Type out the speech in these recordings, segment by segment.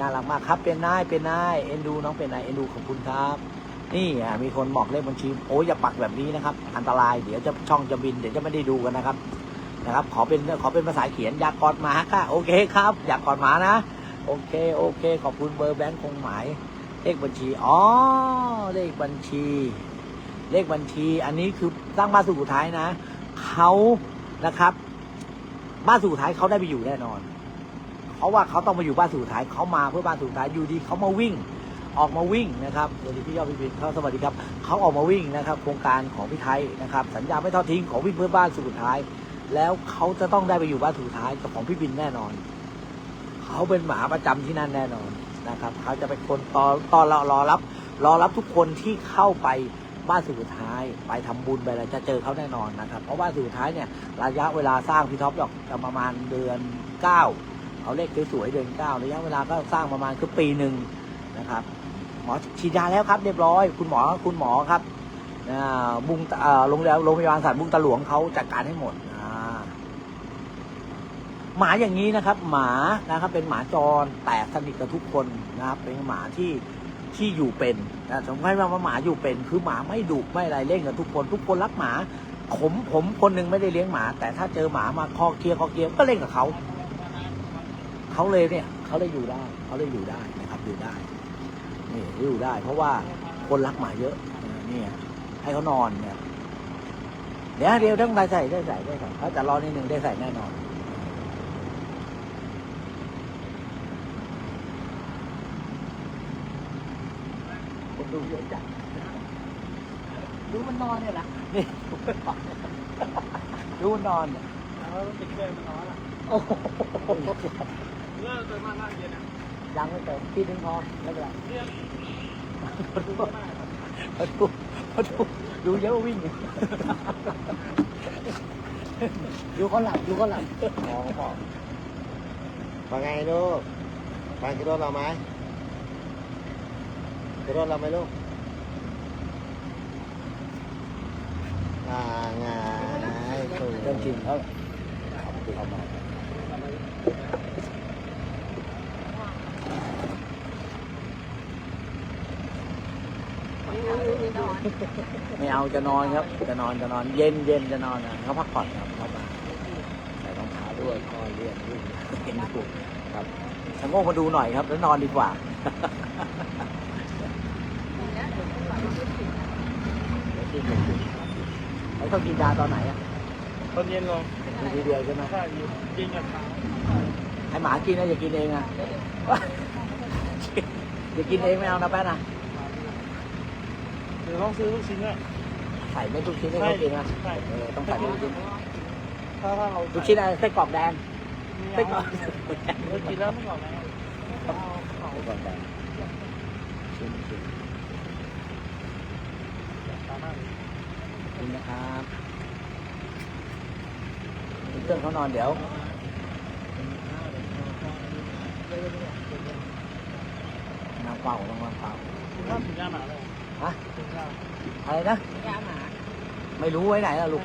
น่ารักมากครับ เป็นนายเป็นนายเอ็นดูน้องเป็นนายเอ็นดูขอบคุณครับ นี่มีคนบอกเลขบัญชีโอ้ยอย่าปักแบบนี้นะครับ อันตรายเดี๋ยวจะช่องจะบินเดี๋ยวจะไม่ได้ดูกันนะครับนะครับ ขอเป็นขอเป็นภาษาเขียนอยากกอดหมาค่ะโอเคครับ อยากกอดหมานะ โอเคโอเค ขอบคุณเบอร์แบงค์คงหมาย เลขบัญชีอ๋อเลขบัญชี เลขบัญชี อันนี้คือสร้างบ้านสุดท้ายนะเขานะครับ บ้านสุดท้ายเขาได้ไปอยู่แน่นอน เพราะว่าเขาต้องมาอยู่บ้านสุดท้ายเขามาเพื่อบ้านสุดท้ายอยู่ดีเขามาวิ่งออกมาวิ่งนะครับสวัสดีพี่ยอดพี่พินเขาสวัสดีครับเขาออกมาวิ่งนะครับ โครงการของพี่ไทยนะครับ สัญญาไม่ทอดทิ้งของวิ่งเพื่อบ้านสุดท้าย แล้วเขาจะต้องได้ไปอยู่บ้านสุดท้ายกับของพี่บินแน่นอน เขาเป็นหมาประจำที่นั่นแน่นอนนะครับเขาจะเป็นคนตอนตอนรอรอรับ รอรับทุกคนที่เข้าไปบ้านสุดท้าย ไปทำบุญไปอะไรจะเจอเขาแน่นอนนะครับ เพราะบ้านสุดท้ายเนี่ยระยะเวลาสร้างพี่ท็อปหรอกจะประมาณเดือนเก้า เอาเลขสวยๆเดือนเก้าระยะเวลาก็สร้างประมาณคือปีหนึ่งนะครับ หมอฉีดยาแล้วครับเรียบร้อย คุณหมอคุณหมอครับบุงโรงพยาบาลโรงพยาบาลสัตว์บุงตะหลวงเขาจัดการให้หมดหมาอย่างนี้นะครับ หมานะครับเป็นหมาจรแต่สนิทกับทุกคนนะครับ เป็นหมาที่ที่อยู่เป็นนะสมมติว่าหมาอยู่เป็น คือหมาไม่ดุไม่อะไรเล่นกับทุกคน ทุกคนรักหมาผมผมคนหนึ่งไม่ได้เลี้ยงหมา แต่ถ้าเจอหมามาคอเคลียคอเคลียก็เล่นกับเขา เขาเลยเนี่ยเขาเลยอยู่ได้เขาเลยอยู่ได้นะครับอยู่ได้นี่อยู่ได้ เพราะว่าคนรักหมาเยอะนะนี่ให้เขานอนเนี่ยเดี๋ยวเดี๋ยวต้องได้ใส่ได้ใส่ได้ใส่เขาจะรอนิดนึงได้ใส่แน่นอนคนดูเยอะจัดดูมันนอนเนี่ยนะนี่ดูมันนอนเนี่ยแล้วติดเคยมันร้อนอะโอ้โห เลิกเลยมากมากเย็นอะยังไม่เติมที่นึงพอไม่เป็นไรเนี่ยมาดูดูมากมาดูมาดูดูเยอะวิ่งดูเขาหลับดูเขาหลับมองพ่อว่าไงลูกไปกินรถเราไหมกินรถเราไหมลูกอ่าไงถูกเริ่มชินเขาเขามา ไม่เอาจะนอนครับ จะนอนจะนอนเย็นเย็นจะนอนนะเขาพักผ่อนครับเขามาใส่รองเท้าด้วยคอเรียนวิ่งเห็นดูครับชะโงกมาดูหน่อยครับ แล้วนอนดีกว่าไอ้ต้องกินยาตอนไหนอะตอนเย็นลงทีเดียวใช่ไหมใช่ยิงกับเท้าให้หมากินนะอย่ากินเองนะอย่ากินเองไม่เอานะแป๊ะนะ หรือต้องซื้อลูกชิ้นอะใส่ไม่ทุกชิ้นให้เขากินนะใช่เออต้องใส่ทุกชิ้นถ้าถ้าเราทุกชิ้นอะไรไส้กรอกแดงไส้ไม่กรอเอากเรากินแล้วไม่ก่อนแล้วไส้กรอกแดงชิ้นชิ้นตามหน้าเลยชิ้นนะครับเครื่องเขานอนเดี๋ยวน้ำเปล่าต้องน้ำเปล่าคุณข้าวถึงยาหมาเลย ฮะถึงข้าวอะไรนะยาหมาไม่รู้ไว้ไหนล่ะลูก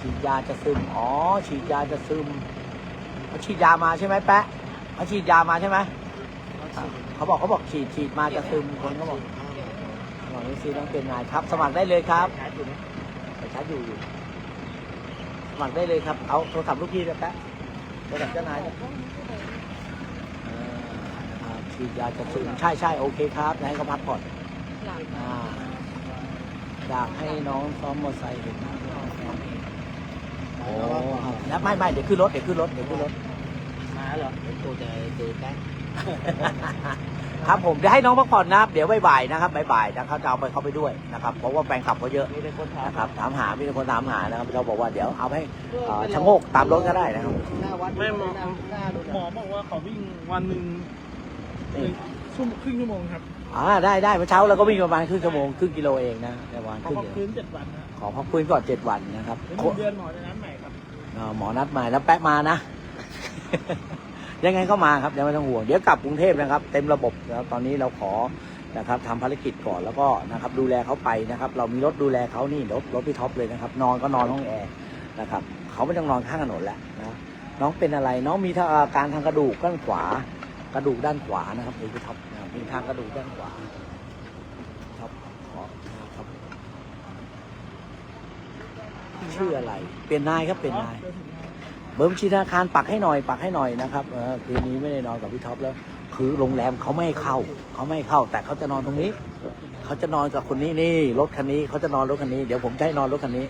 ฉีดยาจะซึมอ๋อฉีดยาจะซึมเขาฉีดยามาใช่ไหมแปะเขาฉีดยามาใช่ไหมอะเขาบอกเขาบอกฉีดฉีดมาจะซึมคนเขาบอกบอกนี่ซีต้องเป็นนายครับ สมัครได้เลยครับขายอยู่นะไปชาร์จอยู่อยู่สมัครได้เลยครับเอาโทรศัพท์ลูกพี่เลยแปะโทรศัพท์เจ้านายนะเออนะครับ ฉีดยาจะซึมใช่ใช่โอเคครับให้เขาพักผ่อนหลับอ่าอยากให้น้องซ้อมมอเตอร์ไซค์เห็นไหมโอ้ครับแล้วไม่ไม่เดี๋ยวขึ้นรถเดี๋ยวขึ้นรถเดี๋ยวขึ้นรถ มาเหรอกูจะดูแป๊บครับผมเดี๋ยวให้น้องพักผ่อนนะครับ เดี๋ยวบ่ายๆนะครับบ่ายๆนะครับจะเอาไปเข้าไปด้วยนะครับเพราะว่าแฟนคลับเขาเยอะมีแต่คนถามนะครับถามหามีแต่คนถามหานะครับเราบอกว่าเดี๋ยวเอาให้เอ่อชะโงกตามรถก็ได้นะครับ หน้าวัดไม่หมอ หน้าหน้าดูหมอบอกว่าเขาวิ่งวันหนึ่ง นี่ชั่วโมงครึ่งชั่วโมงครับอ่าได้ได้เมื่อเช้าเราก็วิ่งประมาณครึ่งชั่วโมงครึ่งกิโลเองนะในวันคเขารึ่งพักกิโลฟื้นเจ็ดวันนะขอพักฟื้นก่อนเจ็ดวันนะครับเป็นหนึ่งเดือนหมอจะนัดใหม่ครับ เอ่อหมอนัดมาแล้วแป๊ะมานะ ยังไงก็มาครับยังไม่ต้องห่วงเดี๋ยวกลับกรุงเทพนะครับ เต็มระบบแล้วตอนนี้เราขอนะครับทำภารกิจก่อนแล้วก็นะครับดูแลเขาไปนะครับ เรามีรถดูแลเขานี่รถรถพี่ท็อปเลยนะครับ นอนก็นอนห้องแอร์นะครับเขาไม่ต้องนอนข้างถนนแล้วนะน้องเป็นอะไร น้องมีทางอาการทางกระดูกด้านขวา กระดูกด้านขวานะครับเอกท็อปนะครับมีทางกระดูกด้านขวาครับขอครับชื่ออะไร เป็นนายครับเป็นนาย เบอร์บัญชีธนาคารปักให้หน่อย ปักให้หน่อยนะครับเออคืนนี้ไม่ได้นอนกับพี่ท็อปแล้ว คือโรงแรมเขาไม่ให้เข้าเขาไม่ให้เข้า แต่เขาจะนอนตรงนี้เขาจะนอนกับคนนี้นี่รถคันนี้เขาจะนอนรถคันนี้เดี๋ยวผมจะให้นอนรถคันนี้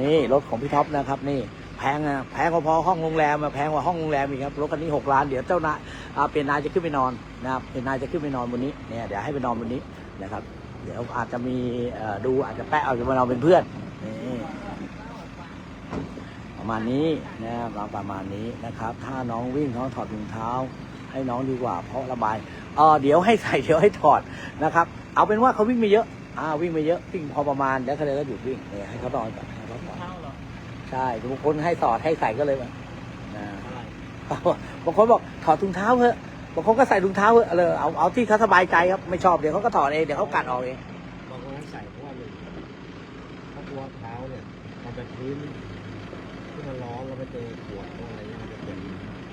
นี่รถของพี่ท็อปนะครับ นี่ แพงอะแพงกว่าพอห้องโรงแรมอะแพงกว่าห้องโรงแรมอีกครับรถคันนี้หกล้านเดี๋ยวเจ้านายอ่าเป็นนายจะขึ้นไปนอนนะครับเป็นนายจะขึ้นไปนอนบนนี้เนี่ยเดี๋ยวให้ไปนอนบนนี้นะครับ เดี๋ยวอาจจะมีดูอาจจะแปะเอาจะมานอนเป็นเพื่อนนี่ประมาณนี้นะครับประมาณนี้นะครับ ถ้าน้องวิ่งน้องถอดรองเท้า ให้น้องดีกว่า เพราะระบายเออเดี๋ยวให้ใส่เดี๋ยวให้ถอดนะครับ เอาเป็นว่าเขาวิ่งไม่เยอะอ่าวิ่งไม่เยอะวิ่งพอประมาณเดี๋ยวเขาเลยก็หยุดวิ่งเนี่ยให้เขานอนก่อน ใช่บางคนให้ถอดให้ใส่ก็เลยแบบนะอะไรบางคนบอกถอดถุงเท้าเถอะบางคนก็ใส่ถุงเท้าเถอะเลยเอาเอาที่เขาสบายใจครับไม่ชอบเดี๋ยวเขาก็ถอดเองเดี๋ยวเขากัดออกเองบางคนให้ใส่เพราะว่าหนึ่งถ้าตัวเท้าเนี่ยมันเป็นพื้นที่มันร้อนแล้วไปเจอขวดพวกอะไรเงี้ยมันจะเป็น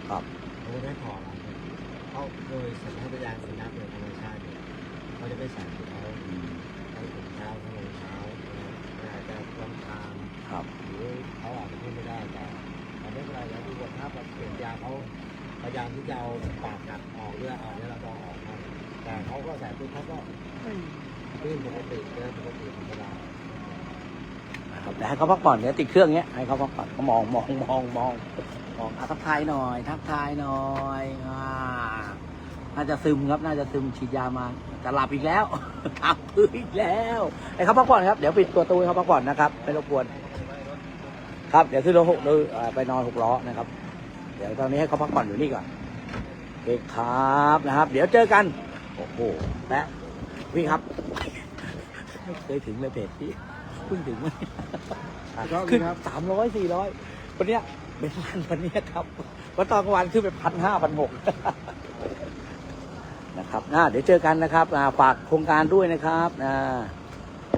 ครับเขาก็ไม่ถอดอะเขาโดยสัญชาตญาณสุนัขโดยธรรมชาติเนี่ยเขาจะไม่ใส่ถุงเท้าทั้งถุงเท้าทั้งรองเท้านะ อาจจะลำทางครับ หรือเขาอาจจะพูดไม่ได้แต่แต่ไม่เป็นไรแล้วดูว่าถ้าแบบเปลี่ยนยาเขาพยายามที่จะเอาปากกัดออกเลือดออกเนี่ยเราต้องออกให้แต่เขาก็ใส่ปุ๊บเขาก็ขึ้นปกติเดินปกติธรรมดานะครับเดี๋ยวให้เขาพักผ่อนเดี๋ยวติดเครื่องเงี้ยให้เขาพักผ่อนเขามองมองมองมองมองอะทักทายหน่อย ทักทายหน่อยอ่าน่าจะซึมครับน่าจะซึมฉีดยามา จะหลับอีกแล้วหลับอีกแล้วให้เขาพักผ่อนครับ เดี๋ยวปิดตัวตู้ให้เขาพักผ่อนนะครับไม่รบกวน ครับ เดี๋ยวขึ้นรถหกเอ่อไปนอนหกล้อนะครับ เดี๋ยวตอนนี้ให้เขาพักผ่อนอยู่นี่ก่อนโอเคครับนะครับ เดี๋ยวเจอกัน โอ้โหแปะวิ่งครับไม่เคยถึงเลยเพจพี่เพิ่งถึงวันนี้ขึ้นสามร้อยสี่ร้อยวันเนี้ยเป็นล้านวันเนี้ยครับวันตอนกลางวันขึ้นไปพันห้าพันหก นะครับนะเดี๋ยวเจอกันนะครับฝากโครงการด้วยนะครับนะ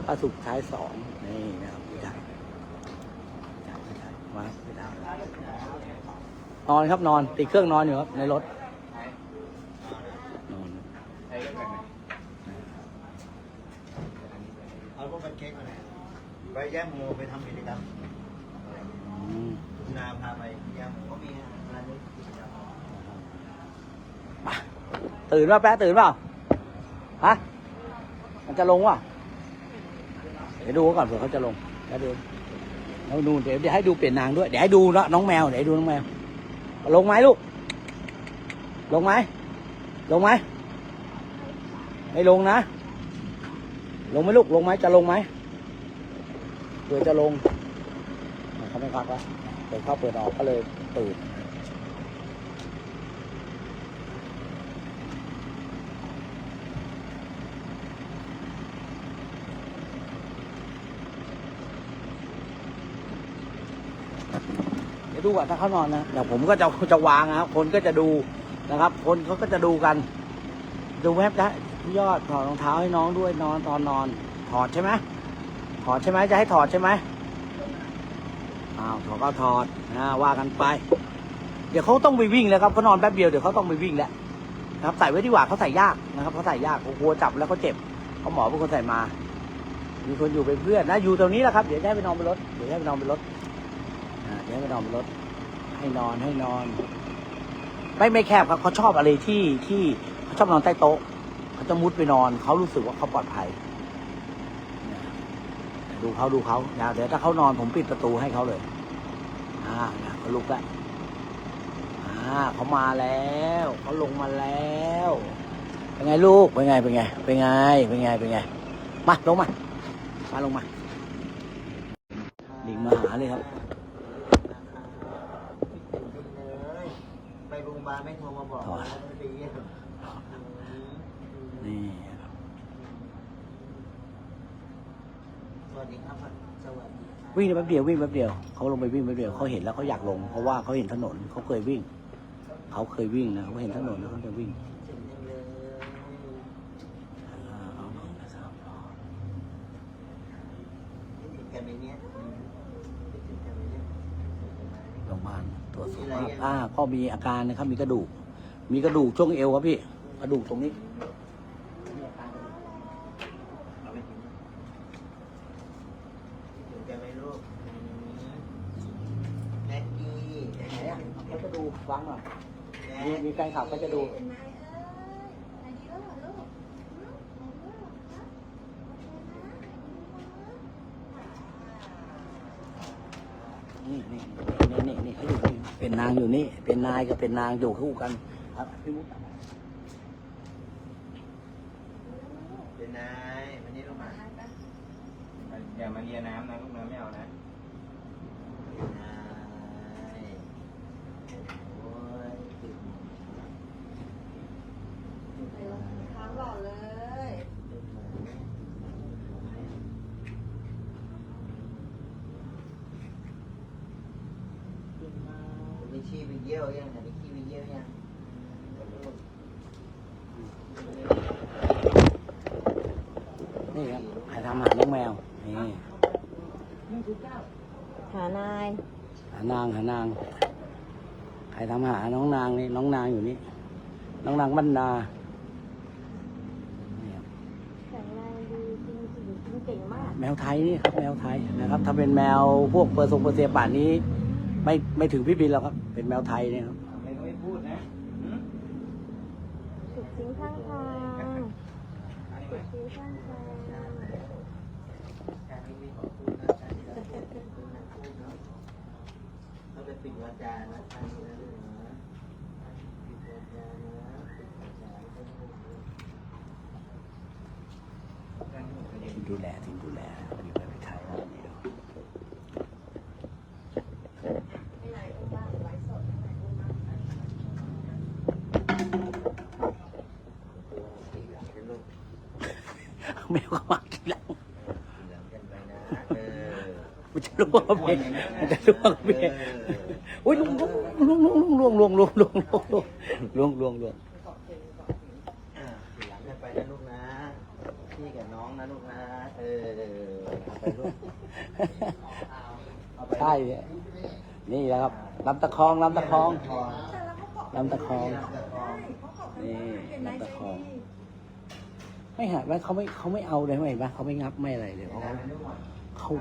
พระสุขท้ายสองนี่นะครับไม่ได้ไม่ได้ไม่ได้มาไม่ได้นอนครับนอนติดเครื่องนอนอยู่ครับในรถนอนเอาพวกเค้กมาไหนไปแย่มโมไปทำกิจกรรมนาพาไปแย่มโมก็มีอะไรนี้กิจกรรม มา ตื่นว่าแป๊ะตื่นเปล่าฮะมันจะลงวะเดี๋ยวดูก่อนเผื่อเขาจะลงแล้วเดี๋ยวแล้วดูเดี๋ยวเดี๋ยวให้ดูเปลี่ยนนางด้วยเดี๋ยวให้ดูนะน้องแมวเดี๋ยวดูน้องแมว ลงไหมลูก ลงไหมลงไหมไม่ลงนะ ลงไหมลูกลงไหมจะลงไหมเผื่อจะลงเขาไม่พักแล้วเปิดเข้าเปิดออกก็เลยตื่น เดี๋ยวดูก่อนถ้าเขานอนนะเดี๋ยวผมก็จะจะวางนะครับคนก็จะดูนะครับ คนเขาก็จะดูกัน ดูแวบได้พี่ยอดถอดรองเท้าให้น้องด้วยนอนตอนนอน ถอดใช่ไหมถอดใช่ไหมจะให้ถอดใช่ไหมอ้าวถอดก็ถอดนะว่ากันไป เดี๋ยวเขาต้องไปวิ่งแล้วครับเขานอนแป๊บเดียวเดี๋ยวเขาต้องไปวิ่งแล้วนะครับใส่ไว้ดีกว่าเขาใส่ยากนะครับเขาใส่ยากเขากลัวจับแล้วเขาเจ็บเขาหมอเป็นคนใส่มา มีคนอยู่เป็นเพื่อนนะอยู่ตรงนี้แหละครับเดี๋ยวจะให้ไปนอนบนรถเดี๋ยวจะให้ไปนอนบนรถอ่าเดี๋ยวให้ไปนอนบนรถ ให้นอนให้นอน ไม่ไม่แคบครับเขาชอบอะไรที่ที่เขาชอบนอนใต้โต๊ะเขาจะมุดไปนอนเขารู้สึกว่าเขาปลอดภัยดูเขาดูเขานะเดี๋ยวถ้าเขานอนผมปิดประตูให้เขาเลย อ่านะเขาลุกแล้วอ่าเขามาแล้วเขาลงมาแล้วเป็นไงลูกเป็นไงเป็นไงเป็นไงเป็นไงเป็นไงมาลงมามาลงมาดิ่งมาหาเลยครับ ไปโรงพยาบาล ไม่โทรมาบอกถอด ไม่ไปเยี่ยมนี่ครับสวัสดีครับสวัสดีครับวิ่งได้แป๊บเดียววิ่งแป๊บเดียวเขาลงไปวิ่งแป๊บเดียวเขาเห็นแล้วเขาอยากลงเพราะว่าเขาเห็นถนนเขาเคยวิ่งเขาเคยวิ่งนะเขาเห็นถนนแล้วเขาจะวิ่ง เจ๋งจังเลย อ่าเอาลงไปสามล้อ คิดถึงกันไหมเนี่ยคิดถึงกันไหมเนี่ย โรงพยาบาลตรวจสุขภาพ อ่าพ่อมีอาการนะครับ มีกระดูก มีกระดูกช่วงเอวครับพี่ กระดูกตรงนี้มีอาการกระดูกเอาไปกินถึงจะไม่รู้แม็กกี้ไหนอะเขาจะดูฟังหน่อยแม็มีกมีแฟนคลับเขาจะดู เป็นไงเอ้ยไหนดีแล้วเหรอลูกหืมไหนดีแล้วเหรอคะโอเคนะ นี่นี่นี่นี่นี่เขาอยู่นี่เป็ นนางอยู่นี่เป็นนายกับเป็นนางอยู่คู่กัน ครับพี่มุกเป็นนายวันนี้ลงมาอย่ามาเลียน้ำนะลูกน้ำไม่เอานะ เป็นนายโอ้ยติด ค้างหล่อเลย มีชีไป เยี่ยวยังแต่มีขี้ไปเยี่ยวยังนี่ครับใครทำอาหารเลี้ยงแมว นี่ หานายหานางหานาง ใครทำอาหารน้องนางนี่น้องนางอยู่นี่ น้องนางบรรดานี่ครับแข็งแรงดีจริงจริงจริงเก่งมาก แมวไทยนี่ครับแมวไทยนะครับ ถ้าเป็นแมวพวกเปอร์ทรงเปอร์เซียป่านนี้ ไม่ไม่ถึงพี่บินแล้วครับ เป็นแมวไทยเนี่ยครับไม่ต้องพูดนะสุดจริงข้างทางสุดจริงข้างทางเขาจะติดวาจานะทางนี้นะติดวาจานติดวาจดูแลทีมดูแล ล่วงเมย์มันจะล่วงเมย์อุ้ยล่วงล่วงล่วงล่วงล่วงล่วงล่วงล่วงล่วงล่วงล่วงล่วงอ่าทีหลังกันไปนะลูกนะ พี่กับน้องนะลูกนะ เออเอาไปลูกเอาไปใช่เนี่ยนี่แหละครับลำตะคองลำตะคองทองลำตะคองลำตะคองนี่ลำตะคอง ไม่หาว่าเขาไม่เขาไม่เอาเลยเห็นไหมเขาไม่งับไม่อะไรเลยเขาเขา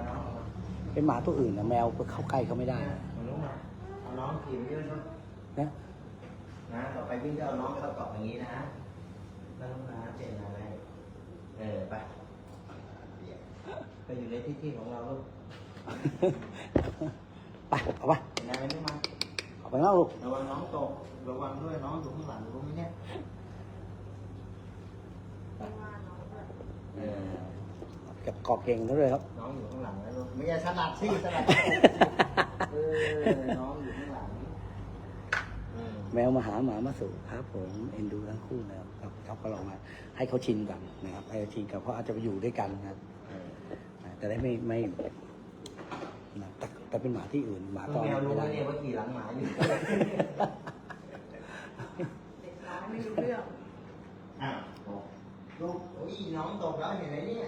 เป็นหมาตัวอื่นนะแมวเข้าใกล้เขาไม่ได้นะเอาน้องขี่ไปด้วยลูกนะนะต่อไปวิ่งก็เอาน้องไปประกอบอย่างนี้นะแล้วลูกนะเจนอะไรเออไปไปอยู่ในที่ที่ของเราลูกไปเอาไปเป็นอะไรไม่มาเอาไปเล่าลูกระวังน้องตกระวังด้วยน้องอยู่ข้างหลังรู้ไหมเนี่ยเออเกับกอกเก่งเขาเลยครับ น้องอยู่ข้างหลังนะลูกไม่ใช่สลัดสิสลัดเออน้องอยู่ข้างหลังอืมแมวมาหาหมามาสู่ครับ ผมเอ็นดูทั้งคู่นะครับครับก็ลองมา ให้เขาชินกันนะครับให้เขาชินกันเพราะอาจจะไปอยู่ด้วยกันนะครับเออนะจะได้ไม่ไม่นะแต่แต่เป็นหมาที่อื่นหมาตอนแมวรู้ไม่ไหมได้เนี่ยว่าขี่หลังหมาอยู่ไม่รู้เรื่อง อ้าวลูกโอ้ยน้องตกแล้วเห็นไหมเนี่ย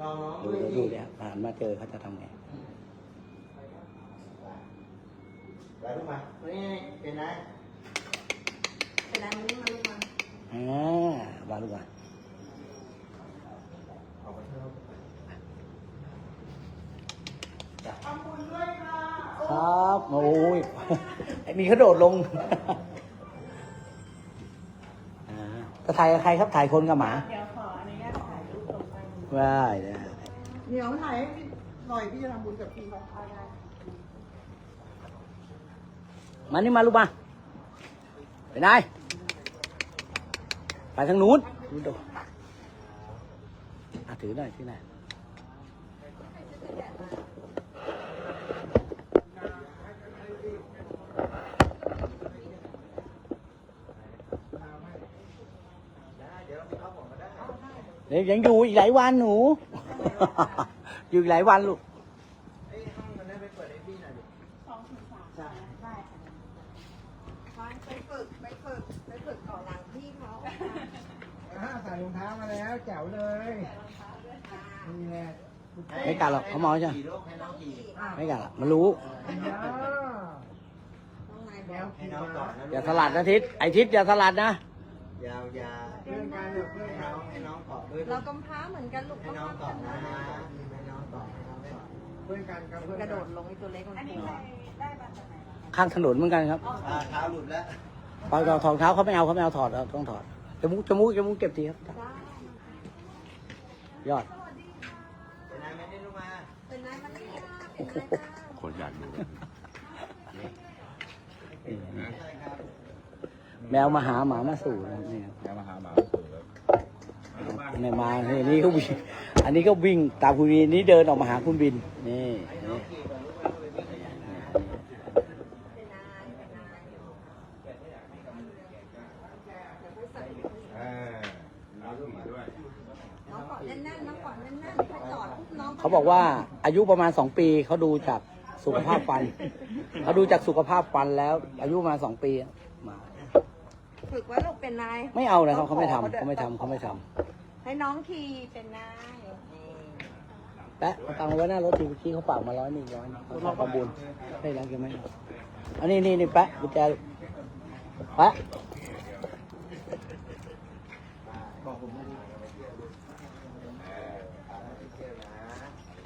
ลองน้องดูด้วยดูสิเนี่ยผ่านมาเจอเขาจะทำไงไปลูกมานี่เป็นไงเป็นไรมันนี่มาลูกมาอ่ามาลูกมาออกไปเถอะครับโอ้ยไอ้มีเขาโดดลงอ่าจะถ่ายกับใครครับถ่ายคนกับหมาเดี๋ยว ได้ได้ เดี๋ยวถ่ายให้พี่หน่อยพี่จะทำบุญกับพี่เขาเอาได้มานี่มาลูกมาไปไหนไปทางนู้นดูดูอะถือหน่อยที่ไหนอย เดี๋ยวเราไปเข้าผมก็ได้ เดี๋ยวยังอยู่อีกหลายวันหนู อยู่อีกหลายวันลูกไอ้ห้องมันได้ไปเปิดให้พี่หน่อยดิสองถึงสามได้ค่ะไปฝึกไปฝึกไปฝึกก่อนหลังพี่เขาอ่าใส่รองเท้ามาแล้วแจ๋วเลยนี่แหละไม่กัดหรอกเขาเมาใช่ไหมขี่ลูกให้น้องขี่ไม่กัดหรอกมันรู้อ่าน้องนายบอกวให้ขี่น้องม้าก่อนนะอย่าสลัดนะทิศไอทิศอย่าสลัดนะ ยาวยาวเพื่อนกันเถอะเพื่อนให้กัน้นองให้น้องเกาะด้วยเรากำพร้าเหมือนกันลูกให้กำน้องพร้าเกาะกันนะนะให้น้องเกาะให้น้องเกาะเพื่อนกันครับเพื่อนกระโดกัดนลงไอ้ตัวเล็กมันกลัวข้างถนนเหมือนกันครับอ่าเท้าหลุดแล้วปล่อยถอดเท้าเขาไม่เอาเขาไม่เอาถอดเราต้องถอดจมูกจมูกจมูกเก็บทีครับได้ยอดเป็นไงไม่ได้ลงมาเป็นนายมันนี่ค่ะเป็นนายจ้าคนอยากดูใช่ครับ แมวมาหาหมามาสู่นะนี่ครับแม่มาหาหมาสู่แล้วในมาเนี่นี่ก็วิ่งอันนี้ก็วิ่งตามคุณบินนี่เดินออกมาหาคุณบิน นี่นี่เนายเป็นนายเออเราต้องมาด้วยน้องเกาะแน่นๆน้องเกาะแน่นๆถ้าจอดปุ๊บน้องเขาบอกว่าอายุประมาณสองปีเขาดูจากสุขภาพฟันเขาดูจากสุขภาพฟันแล้ว อายุประมาณสองปี ฝึกไว้ลูกเป็นนาย ไม่เอาเลยครับเขาไม่ทำเขาไม่ทำเขาไม่ทำให้น้องขี่เป็นนายนี่แปะเอาตังค์ไว้หน้ารถทีเมื่อกี้เขาฝากมาร้อยหนึ่งร้อยเขาฝากประบุญให้แล้วยังไหมอันนี้นี่นี่แปะกุญแจแปะบอกผมไม่ดี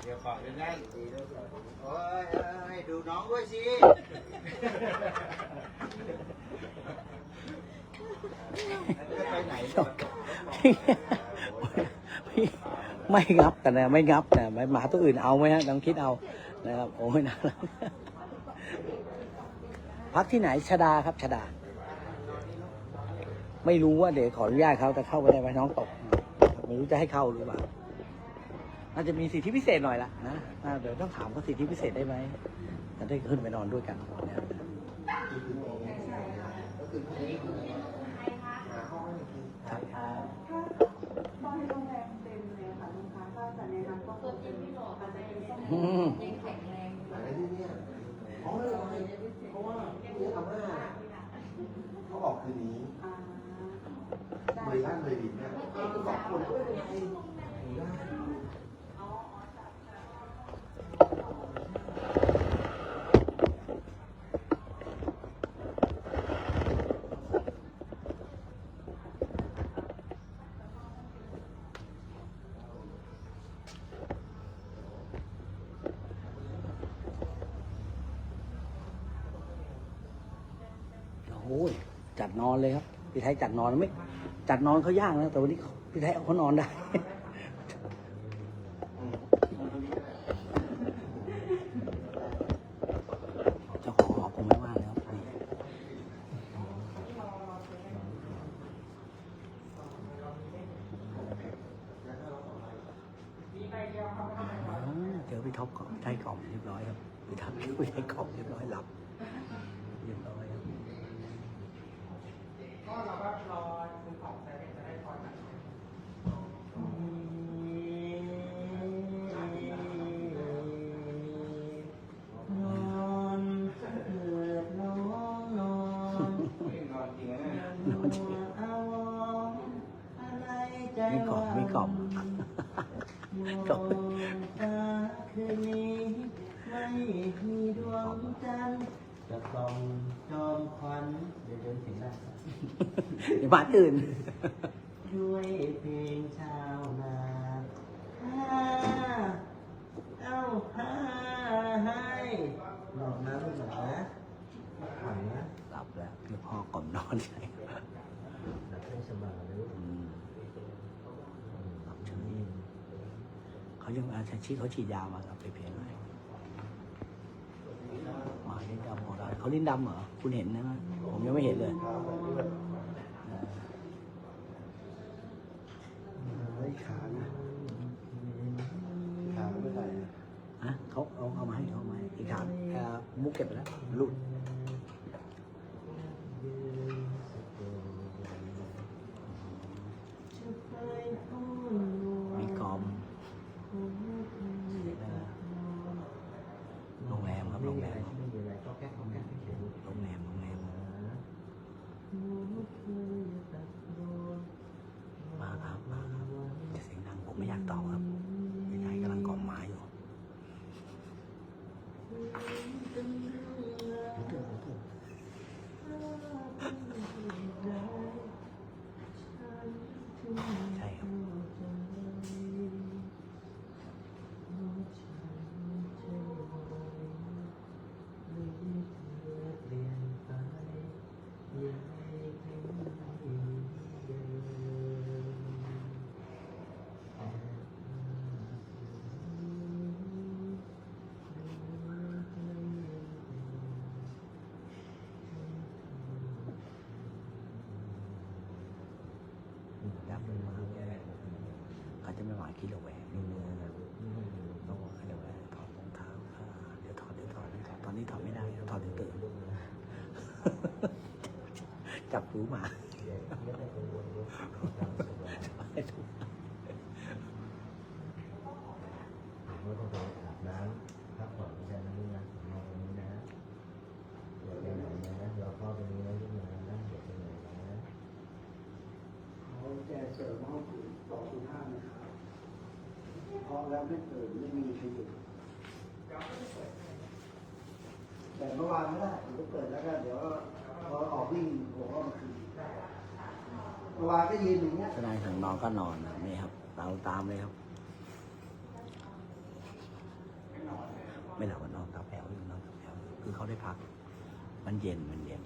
เดี๋ยวเกาะได้ดีด้วยโอ้ยเอ้ยดูน้องด้วยสิ ไไม่งับแต่นะไม่งับแต่หมาตัวอื่นเอาไหมฮะลองคิดเอานะครับโอ้ยน่ารักพักที่ไหนชดาครับชดา ไม่รู้ว่าเดี๋ยวขออนุญาตเขาแต่เข้าไปได้ไหมน้องตกไม่รู้จะให้เข้าหรือเปล่าน่าจะมีสิทธิพิเศษหน่อยละนะเดี๋ยวต้องถามเขาสิทธิพิเศษได้ไหมจะได้ขึ้นไปนอนด้วยกันนะครับ อืม อะไรที่เนี่ยอ๋อไม่เป็นไรเพราะว่าเนี่ยอาม่าเขาออกคืนนี้เลยบ้านเลยดินเนี่ยสองคนก็ไม่เป็นไรอยู่ได้ โอ้ยจัดนอนเลยครับ พี่ไทยจัดนอนไม่ จัดนอนเขายากนะแต่วันนี้พี่ไทยเอาเขานอนได้ เจ้าของหอผมไม่ว่าแล้วนี่อ๋อเจอพี่ท็อปก่อนพี่ไทยกล่อมเรียบร้อยครับพี่ท็อปพี่ไทยกล่อมเรียบร้อยหลับ เรียบร้อยครับ ก็เราก็รอซื้อของใช้จะได้พอกัน นอนเถิดน้องนอน นอนจริงอาวรณ์อะไรใจมีกล่อมมีกล่อมกล่อมตาคืนนี้ไม่มีดวงจันทร์จะส่องจอมควันเดี๋ยวเดินเสียงได้ครับเดี๋ยวบ้านอื่นด้วยเพลงชาวนาฮ่าเอ้าฮ่าให้หลอกน้ำไม่หลอกนะขังนะหลับแล้วพี่พ่อกล่อมนอนใช่ หลับให้สบายนะลูก อืมหลับเฉย เขายังอาชีพเขาฉีดยามาครับไปเพียงไรมาลิ้นดำหมดเลยเขาลิ้นดำเหรอ คุณเห็นนะผมยังไม่เห็นเลยเฮ้ยขานะขาไม่เป็นไรนะฮะเขาเอาเอามาให้เขาเอามาให้อีกถามเอ่อมุกเก็บไปแล้วหลุดมีกอมโรงแรมครับโรงแรม ไม่มีอะไรก็แค่ก็แค่เฉย โรงแรมโรงแรมมาครับมาครับจะเสียงดังผมไม่อยากตอบครับยายกำลังกล่อมไม้อยู่ ยับมันมาเขาจะไม่หวานกิโลแหวนนี่เนื้อนะต้องกิโลแหวนถอดรองเท้าอ่าเดี๋ยวถอดเดี๋ยวถอดเดี๋ยวถอดตอนนี้ถอดไม่ได้เดี๋ยวถอดเดี๋ยวตื่น จับหูหมาให้ถูก ไม่ต้องไปอาบน้ำพักผ่อนแค่นั้นเองนะนอนตรงนี้นะเดี๋ยวไปไหนนะเดี๋ยวพ่อไปนี้นะที่งานนะเดี๋ยวไปไหนนะ เขาแจเสริมห้องผืนสองศูนย์ห้านะครั บเพราะแล้วไม่เปิดไม่มีใครอยู่แต่เมื่อวานไม่ได้ผมก็เปิดแล้วก็เดี๋ยว พอออกวิ่งผมก็มาคืนเมื่อวาก็ยืนอย่างเงี้ยทนายถึงนอนก็นอนนะนี่ครับเราตามเลยครับ ไม่หลับมันนอนตาแป๋วอยู่นอนตาแป๋วคือเขาได้พัก มันเย็นมันเย็น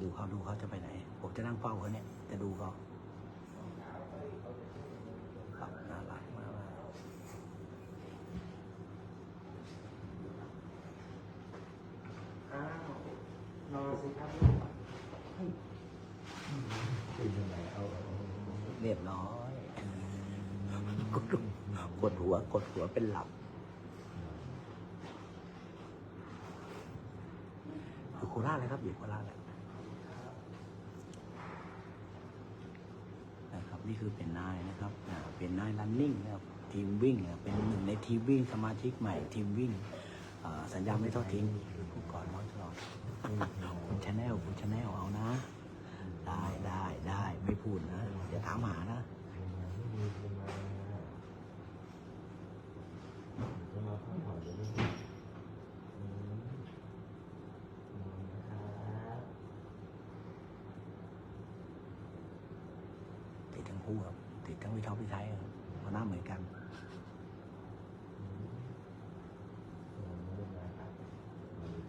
ดูเขาดูเขาจะไปไหน ผมจะนั่งเฝ้าเขาเนี่ย จะดูเขาครับน่ารักมาก อ้าว นอนสิครับ เป็นยังไงเอาเอา เรียบร้อยกดกด หัว กดหัวเป็นหลับอยู่โคราชเลยครับอยู่โคราชเลยนะครับนี่คือเป็นนายนะครับเป็นนายรันนิ่งนะครับทีมวิ่งอะเป็นหนึ่งในทีมวิ่งสมาชิกใหม่ ทีมวิ่งสัญญาไม่ทอดทิ้งผู้ก่อนน้อยตลอดคุณชาแนลคุณชาแนลเอานะ ได้ได้ได้ไม่พูดนะอย่าถามหานะจะมาพักผ่อนเดี๋ยวนี้อืมอืมนะครับ ติดทั้งคู่ครับ ติดทั้งวิทยาพิไทยครับเพราะหน้าเหมือนกัน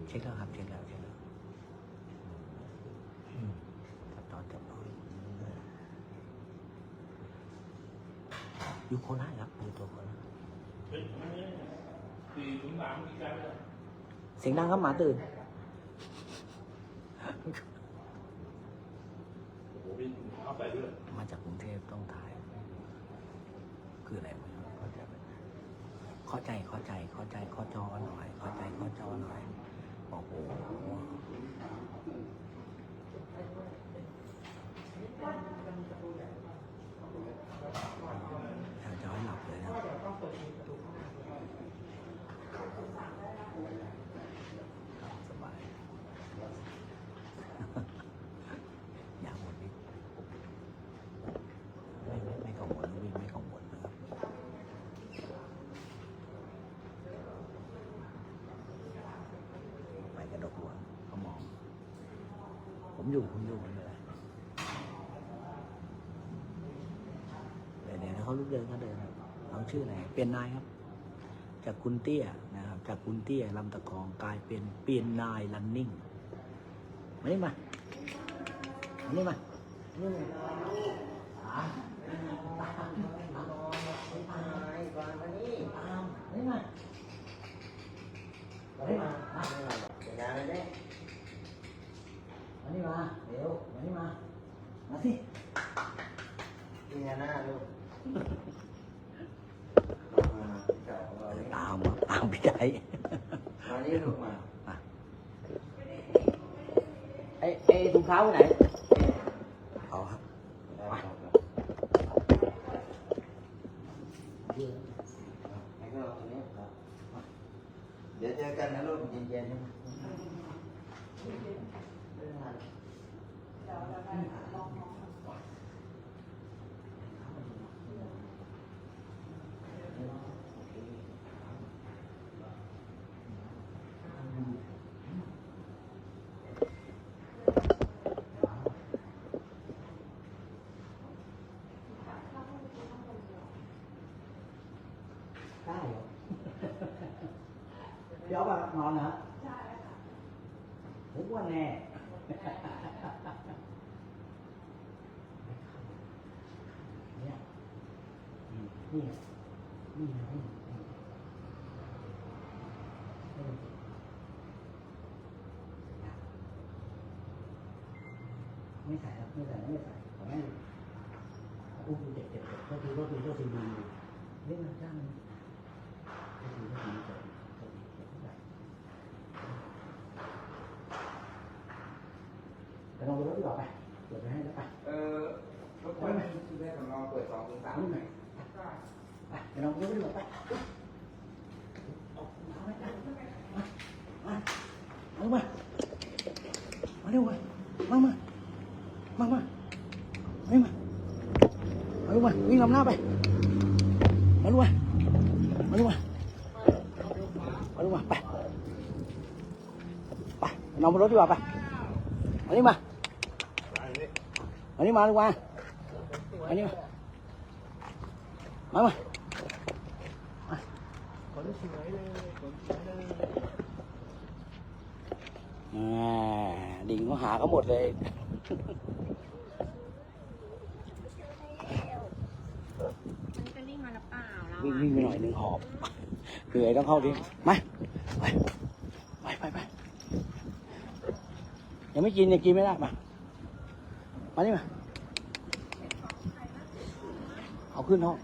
เช็คแล้วครับเช็คแล้วเช็คแล้วจับตอนจับตอนอยู่โคราชครับอยู่ตัวโคราช เฮ้ยอันนี้สี่ถึงสามมีการเลยเสียงดังครับหมาตื่นโอ้โหพี่เอาไปด้วยมาจากกรุงเทพต้องถ่าย คืออะไรไม่รู้เข้าใจไหมเข้าใจเข้าใจเข้าใจเข้าจอหน่อย เข้าใจเข้าจอหน่อยโอ้โหแถวจะให้หลับเลยนะสบาย อยากหมดนิด ไม่ไม่ไม่กังวลวิ่งไม่กังวลนะครับไปกระดกหัวเขามอง ผมอยู่ผมอยู่ไม่เป็นไรเดี๋ยวเดี๋ยวเขาลุกเดินเขาเดินเขาชื่ออะไรเปลี่ยนนายครับ จากคุณเตี้ยนะครับ จากคุณเตี้ยลำตะกองกลายเป็นเปลี่ยนนายลันนิ่งมานี่มามานี่มานี่ไงอ่าตามนอนไม่ตายก่อนวันนี้ตามนี่มามานี่มามาเดี๋ยวงานอะไรเนี่ย มานี่มาเดี๋ยวมานี่มา มาสิ มีงานหน้าลูกมาเก่าเราเนี่ย ตามมาตามพี่ใจ มานี่ลูกมา ไอ้ไอ้ถุงเท้าไปไหนเอาครับ ได้ครับให้เราตรงนี้ครับ เดี๋ย เดี๋ยวมานอนนะใช่ค่ะผมว่าแน่ เนี่ยอืมนี่ไงนี่ไงนี่นี่เออไม่ใส่ครับไม่ใส่ไม่ใส่ขอแม่ดูอุ้มเด็กเด็กเด็กก็คือก็คือก็คือดูเล่นมันจ้างก็คือก็คือ ดีกว่าไปมานี่มามานี่มาลูกมามานี่มามามาขอได้สวยเลยขอสวยเลยอ่าดิ่งเขาหาเขาหมดเลยมันจะวิ่งมาหรือเปล่าเราวิ่งวิ่งไปหน่อยหนึ่งหอบเหนื่อยต้องเข้าดิมาไปไปไปไป ยังไม่กินยังกินไม่ได้มา มานี่มา เอาขึ้นห้อง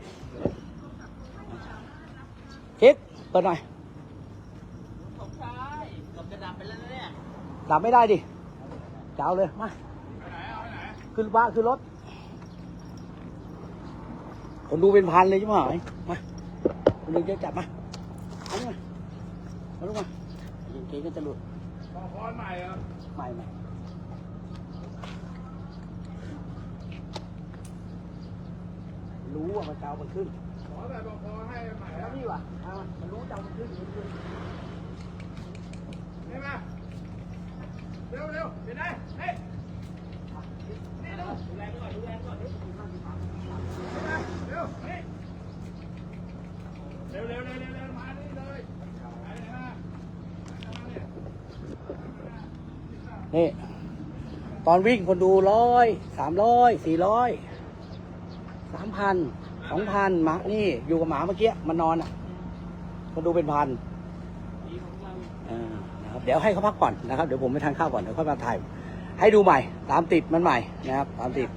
คิดเปิดหน่อยดับไม่ได้ดิจะเอาเลย มาขึ้นบ้านขึ้นรถ คนดูเป็นพันเลยใช่ไหมมาคนดูเยอะจับมาเอานี่มาเอาลูกมาเก่งๆก็จะหลุดขอคอนใหม่เหรอใหม่ใหม่ รู้ว่ามันจะเอามันขึ้นขอแบบบอกขอให้ใหม่แล้วนี่วะเอามามันรู้จะเอามันขึ้นมันขึ้นเห็นไหมเร็วเร็วเห็นไหมเฮ้ยนี่ดูดูแลก่อนดูแลก่อนเร็วเร็วนี่เร็วเร็วเร็วเร็วเร็วมานี่เลยไปไหนมามาเนี่ยนี่ตอนวิ่งคนดูร้อยสามร้อยสี่ร้อยสาม พันสองพันหมานี่อยู่กับหมาเมื่อกี้มันนอนอะคนดูเป็นพันนะครับเดี๋ยวให้เขาพักก่อนนะครับเดี๋ยวผมไปทานข้าวก่อนเดี๋ยวค่อยมาถ่ายให้ดูใหม่ ตามติดมันใหม่นะครับตามติด